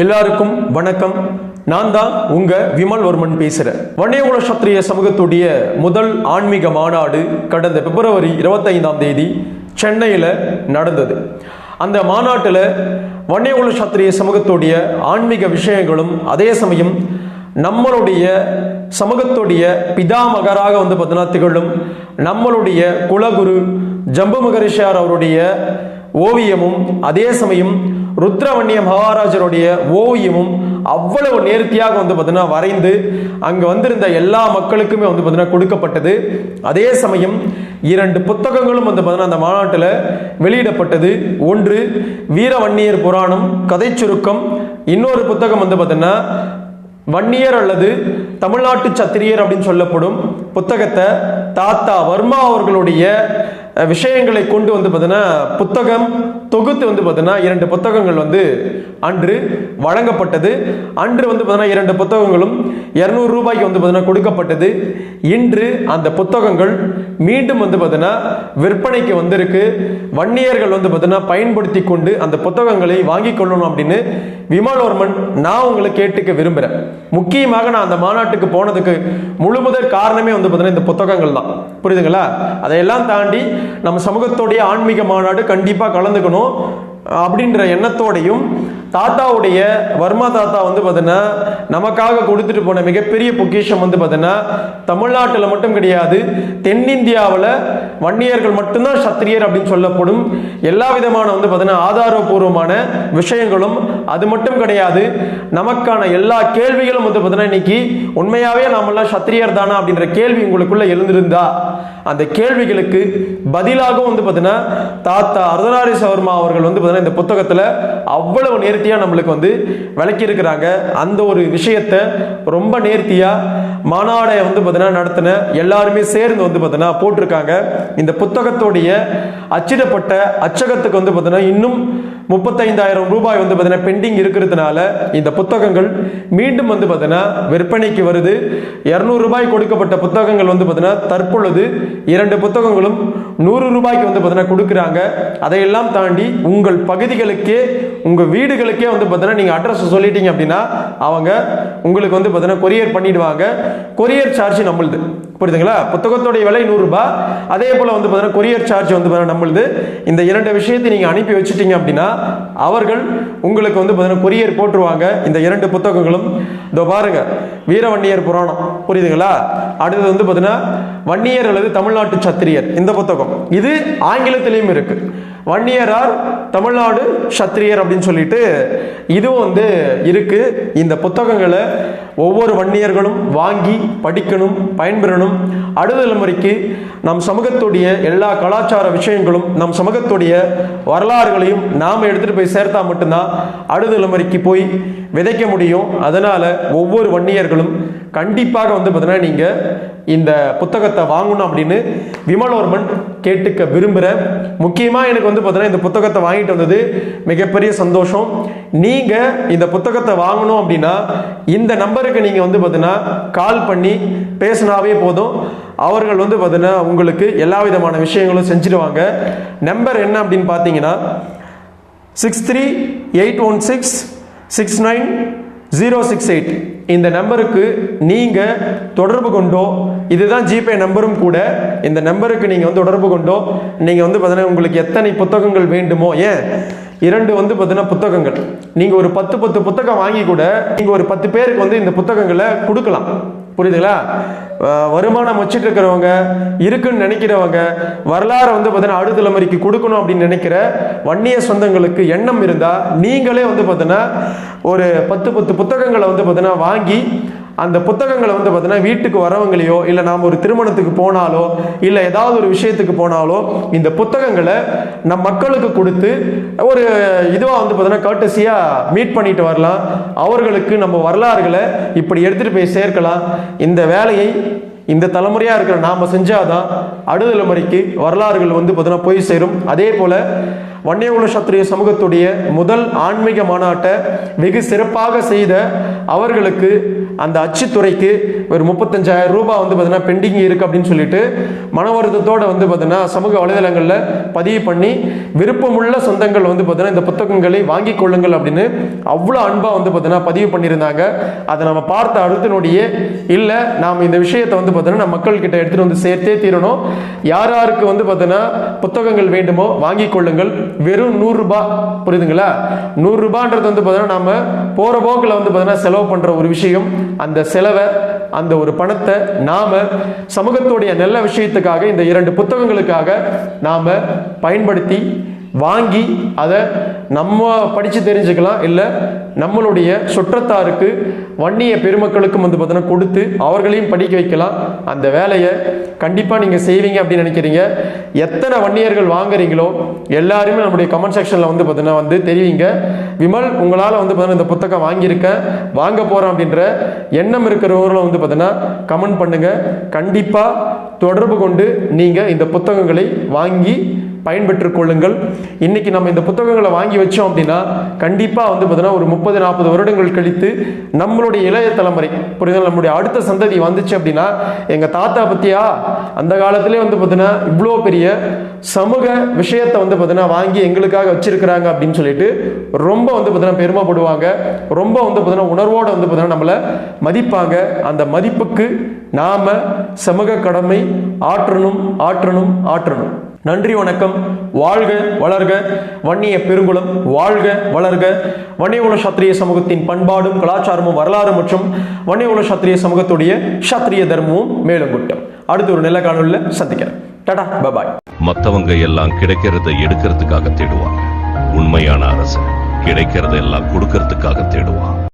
எல்லாருக்கும் வணக்கம். நான் தான் உங்க விமல் வர்மன் பேசுறேன். வன்னியகுல சத்திரிய சமூகத்துடைய முதல் ஆன்மீக மாநாடு கடந்த பிப்ரவரி இருபத்தைந்தாம் தேதி சென்னையில் நடந்தது. அந்த மாநாட்டில் வன்னியகுல சத்திரிய சமூகத்துடைய ஆன்மீக விஷயங்களும் அதே சமயம் நம்மளுடைய சமூகத்துடைய பிதாமகராக வந்து பார்த்தீங்கன்னா திகழும் நம்மளுடைய குலகுரு ஜம்பு மகரிஷியார் அவருடைய ஓவியமும் அதே சமயம் ருத்ரவண்ணிய மகாராஜருடைய ஓவியமும் அவ்வளவு நேர்த்தியாக வந்து பார்த்தீங்கன்னா வரைந்து அங்கே வந்திருந்த எல்லா மக்களுக்குமே வந்து பார்த்தீங்கன்னா கொடுக்கப்பட்டது. அதே சமயம் இரண்டு புத்தகங்களும் வந்து பார்த்தீங்கன்னா அந்த மாநாட்டில் வெளியிடப்பட்டது. ஒன்று வீரவன்னியர் புராணம் கதை சுருக்கம். இன்னொரு புத்தகம் வந்து பார்த்தீங்கன்னா வன்னியர் அல்லது தமிழ்நாட்டு சத்திரியர் அப்படின்னு சொல்லப்படும் புத்தகத்தை தாத்தா வர்மா அவர்களுடைய விஷயங்களை கொண்டு வந்து பார்த்தீங்கன்னா புத்தகம் தொகுத்து வந்து பார்த்தீங்கன்னா இரண்டு புத்தகங்கள் வந்து அன்று வழங்கப்பட்டது. அன்று வந்து பார்த்தீங்கன்னா இரண்டு புத்தகங்களும் இரநூறு ரூபாய்க்கு வந்து பார்த்தீங்கன்னா கொடுக்கப்பட்டது. இன்று அந்த புத்தகங்கள் மீண்டும் வந்து பார்த்தீங்கன்னா விற்பனைக்கு வந்திருக்கு. வன்னியர்கள் வந்து பார்த்தீங்கன்னா பயன்படுத்தி கொண்டு அந்த புத்தகங்களை வாங்கி கொள்ளணும் அப்படின்னு விமலவர்மன் நான் உங்களை கேட்டுக்க விரும்புகிறேன் முக்கியமாக நான் அந்த மாநாட்டுக்கு போனதுக்கு முழுமுதல் காரணமே வந்து பார்த்தீங்கன்னா இந்த புத்தகங்கள் தான் புரியுதுங்களா? அதையெல்லாம் தாண்டி நம்ம சமூகத்துடைய ஆன்மீக மாநாடு கண்டிப்பாக கலந்துக்கணும். அப்படின்ற எண்ணத்தோடையும் தாத்தாவுடைய வர்மா தாத்தா வந்து பார்த்தீங்கன்னா நமக்காக கொடுத்துட்டு போன மிகப்பெரிய பொக்கிஷம் வந்து பார்த்தீங்கன்னா தமிழ்நாட்டில் மட்டும் கிடையாது தென்னிந்தியாவில் வன்னியர்கள் மட்டும்தான் சத்திரியர் அப்படின்னு சொல்லப்படும். எல்லா விதமான வந்து பார்த்தீங்கன்னா ஆதாரபூர்வமான விஷயங்களும் அது மட்டும் கிடையாது நமக்கான எல்லா கேள்விகளும் வந்து பார்த்தீங்கன்னா இன்னைக்கு உண்மையாவே நாமெல்லாம் சத்திரியர் தானா அப்படின்ற கேள்வி உங்களுக்குள்ள எழுந்திருந்தா அந்த கேள்விகளுக்கு பதிலாகவும் வந்து பார்த்தீங்கன்னா தாத்தா அர்தனாரி சவர்மா அவர்கள் வந்து பார்த்தீங்கன்னா இந்த புத்தகத்தில் அவ்வளவு நேர்த்தியாக நம்மளுக்கு வந்து விளக்கியிருக்கிறாங்க. அந்த ஒரு விஷயத்தை ரொம்ப நேர்த்தியாக மாநாடை வந்து பார்த்தீங்கன்னா நடத்தின எல்லாருமே சேர்ந்து வந்து பார்த்தீங்கன்னா போட்டிருக்காங்க. இந்த புத்தகத்துடைய அச்சிடப்பட்ட அச்சகத்துக்கு வந்து பார்த்தீங்கன்னா இன்னும் முப்பத்தைந்தாயிரம் ரூபாய் வந்து பார்த்தீங்கன்னா பெண்டிங் இருக்கிறதுனால இந்த புத்தகங்கள் மீண்டும் வந்து பார்த்தீங்கன்னா விற்பனைக்கு வருது. இரநூறு ரூபாய் கொடுக்கப்பட்ட புத்தகங்கள் வந்து பார்த்தீங்கன்னா தற்பொழுது இரண்டு புத்தகங்களும் நூறு ரூபாய்க்கு வந்து பார்த்தீங்கன்னா கொடுக்குறாங்க. அதையெல்லாம் தாண்டி உங்கள் பகுதிகளுக்கே உங்கள் வீடுகளுக்கே வந்து பார்த்தீங்கன்னா நீங்கள் அட்ரஸ் சொல்லிட்டீங்க அப்படின்னா அவங்க உங்களுக்கு வந்து பார்த்தீங்கன்னா கொரியர் பண்ணிடுவாங்க. கொரியர் சார்ஜ் நம்மளுது. புரியுதுங்களா? புத்தகத்தோடைய விலை நூறுரூபா அதே போல் வந்து பார்த்தீங்கன்னா கொரியர் சார்ஜ் வந்து பார்த்தீங்கன்னா நம்மளுது. இந்த இரண்டு விஷயத்தை நீங்கள் அனுப்பி வச்சுட்டீங்க அப்படின்னா அவர்கள் உங்களுக்கு வந்து பார்த்தீங்கன்னா கொரியர் போட்டுருவாங்க. இந்த இரண்டு புத்தகங்களும். இதோ பாருங்க. வீரவன்னியர் புராணம். புரியுதுங்களா? அடுத்தது வந்து பார்த்தீங்கன்னா வன்னியர் அல்லது தமிழ்நாட்டு சத்திரியர். இந்த புத்தகம். இது ஆங்கிலத்திலையும் இருக்குது வன்னியரார் தமிழ்நாடு சத்திரியர் அப்படின்னு சொல்லிட்டு இதுவும் வந்து இருக்கு. இந்த புத்தகங்களை ஒவ்வொரு வன்னியர்களும் வாங்கி படிக்கணும் பயன்பெறணும். அடுத்த தலைமுறைக்கு நம் சமூகத்துடைய எல்லா கலாச்சார விஷயங்களும் நம் சமூகத்துடைய வரலாறுகளையும் நாம் எடுத்துட்டு போய் சேர்த்தா மட்டும்தான் அடுத்த தலைமுறைக்கு போய் விதைக்க முடியும். அதனால ஒவ்வொரு வன்னியர்களும் கண்டிப்பாக வந்து பார்த்தீங்கன்னா நீங்கள் இந்த புத்தகத்தை வாங்கணும் அப்படின்னு விமலோர்மன் கேட்டுக்க விரும்புகிறேன் முக்கியமாக எனக்கு வந்து பார்த்தீங்கன்னா இந்த புத்தகத்தை வாங்கிட்டு வந்தது மிகப்பெரிய சந்தோஷம். நீங்கள் இந்த புத்தகத்தை வாங்கணும் அப்படின்னா இந்த நம்பருக்கு நீங்கள் வந்து பார்த்தீங்கன்னா கால் பண்ணி பேசினாவே போதும். அவர்கள் வந்து பார்த்தீங்கன்னா உங்களுக்கு எல்லா விதமான விஷயங்களும் செஞ்சிடுவாங்க நம்பர் என்ன அப்படின்னு பார்த்தீங்கன்னா six three eight one six six nine zero six eight இந்த நம்பருக்கு நீங்கள் தொடர்பு கொண்டோ இதுதான் ஜிபே நம்பரும் கூட. இந்த நம்பருக்கு நீங்கள் வந்து தொடர்பு கொண்டோ நீங்கள் வந்து பார்த்தீங்கன்னா உங்களுக்கு எத்தனை புத்தகங்கள் வேண்டுமோ ஏன்? இரண்டு வந்து பார்த்தீங்கன்னா புத்தகங்கள். நீங்கள் ஒரு பத்து பத்து புத்தகம் வாங்கி கூட நீங்கள் ஒரு பத்து பேருக்கு வந்து இந்த புத்தகங்களை கொடுக்கலாம். புரியுதுங்களா? வருமானம் வச்சுட்டு இருக்கிறவங்க இருக்குன்னு நினைக்கிறவங்க வரலாறு வந்து பார்த்தீங்கன்னா அடுத்த தலைமுறைக்கு கொடுக்கணும் அப்படின்னு நினைக்கிற வன்னிய சொந்தங்களுக்கு எண்ணம் இருந்தால் நீங்களே வந்து பார்த்தீங்கன்னா ஒரு பத்து பத்து புத்தகங்களை வந்து பார்த்தீங்கன்னா வாங்கி அந்த புத்தகங்களை வந்து பார்த்தீங்கன்னா வீட்டுக்கு வரவங்களையோ இல்லை நாம் ஒரு திருமணத்துக்கு போனாலோ இல்லை ஏதாவது ஒரு விஷயத்துக்கு போனாலோ இந்த புத்தகங்களை நம் மக்களுக்கு கொடுத்து ஒரு இதுவாக வந்து பார்த்தீங்கன்னா கர்டசியாக மீட் பண்ணிட்டு வரலாம். அவர்களுக்கு நம்ம வரலாறுகளை இப்படி எடுத்துகிட்டு போய் சேர்க்கலாம். இந்த வேலையை இந்த தலைமுறையாக இருக்கிற நாம் செஞ்சாதான் அடுதலைமுறைக்கு வரலாறுகள் வந்து பார்த்தீங்கன்னா போய் சேரும். அதே போல் வன்னியகுல சத்திரிய சமூகத்துடைய முதல் ஆன்மீக மாநாட்டை வெகு சிறப்பாக செய்த அவர்களுக்கு அந்த அச்சுத்துறைக்கு ஒரு முப்பத்தஞ்சாயிரம் ரூபாய் வந்து பார்த்தீங்கன்னா பெண்டிங் இருக்கு அப்படின்னு சொல்லிட்டு மன வருத்தத்தோடு வந்து பார்த்தீங்கன்னா சமூக வலைதளங்களில் பதிவு பண்ணி விருப்பமுள்ள சொந்தங்கள் வந்து பார்த்தீங்கன்னா இந்த புத்தகங்களை வாங்கி கொள்ளுங்கள் அப்படின்னு அவ்வளோ அன்பாக வந்து பார்த்தீங்கன்னா பதிவு பண்ணியிருந்தாங்க. அதை நம்ம பார்த்த அடுத்தனுடைய இல்லை நாம் இந்த விஷயத்தை வந்து பார்த்தீங்கன்னா நம்ம மக்கள்கிட்ட எடுத்துகிட்டு வந்து சேர்த்தே தீரணும். யார் யாருக்கு வந்து பார்த்தீங்கன்னா புத்தகங்கள் வேண்டுமோ வாங்கி கொள்ளுங்கள். வெறும் நூறுரூபா புரியுதுங்களா? நூறுரூபான்றது வந்து பார்த்தீங்கன்னா நாம் போகிற போக்கில் வந்து பார்த்தீங்கன்னா செலவு பண்ணுற ஒரு விஷயம். அந்த செலவை அந்த ஒரு பணத்தை நாம் சமூகத்துடைய நல்ல விஷயத்துக்காக இந்த இரண்டு புத்தகங்களுக்காக நாம் பயன்படுத்தி வாங்கி அதை நம்ம படித்து தெரிஞ்சுக்கலாம். இல்லை நம்மளுடைய சுற்றத்தாருக்கு வன்னிய பெருமக்களுக்கும் வந்து பார்த்தோன்னா கொடுத்து அவர்களையும் படிக்க வைக்கலாம். அந்த வேலையை கண்டிப்பாக நீங்கள் செய்வீங்க அப்படின்னு நினைக்கிறீங்க. எத்தனை வன்னியர்கள் வாங்குறீங்களோ எல்லாருமே நம்முடைய கமெண்ட் செக்ஷனில் வந்து பார்த்தீங்கன்னா வந்து தெரிவிங்க. விமல் உங்களால் வந்து பார்த்தீங்கன்னா இந்த புத்தகம் வாங்கியிருக்கேன் வாங்க போகிறேன் அப்படின்ற எண்ணம் இருக்கிறவங்களும் வந்து பார்த்தீங்கன்னா கமெண்ட் பண்ணுங்கள் கண்டிப்பாக தொடர்பு கொண்டு நீங்கள் இந்த புத்தகங்களை வாங்கி பயன்பெற்றுக் கொள்ளுங்கள் இன்னைக்கு நம்ம இந்த புத்தகங்களை வாங்கி வச்சோம் அப்படின்னா கண்டிப்பாக வந்து பார்த்தீங்கன்னா ஒரு முப்பது நாற்பது வருடங்கள் கழித்து நம்மளுடைய இளைய தலைமுறை புரியுதா நம்மளுடைய அடுத்த சந்ததி வந்துச்சு அப்படின்னா எங்கள் தாத்தா பற்றியா அந்த காலத்திலே வந்து பார்த்தீங்கன்னா இவ்வளோ பெரிய சமூக விஷயத்தை வந்து பார்த்தீங்கன்னா வாங்கி எங்களுக்காக வச்சிருக்கிறாங்க அப்படின்னு சொல்லிட்டு ரொம்ப வந்து பார்த்தீங்கன்னா பெருமைப்படுவாங்க. ரொம்ப வந்து பார்த்தீங்கன்னா உணர்வோடு வந்து பார்த்தீங்கன்னா நம்மளை மதிப்பாங்க. அந்த மதிப்புக்கு நாம சமூக கடமை ஆற்றணும் ஆற்றணும் ஆற்றணும். நன்றி வணக்கம். வாழ்க வளர்க. வன்னிய பெருங்குளம் வாழ்க வளர்க. வன்னியகுல சத்திரிய சமூகத்தின் பண்பாடும் கலாச்சாரமும் வரலாறு மற்றும் வன்னியகுல சத்திரிய சமூகத்துடைய சத்திரிய தர்மமும் மேலும் கூட்டம் அடுத்து ஒரு நல்ல காணொலியில் சந்திக்கிறேன் டடா பபாய். மத்தவங்க எல்லாம் கிடைக்கிறத எடுக்கிறதுக்காக தேடுவாங்க. உண்மையான அரசு கிடைக்கிறத எல்லாம் கொடுக்கறதுக்காக தேடுவான்.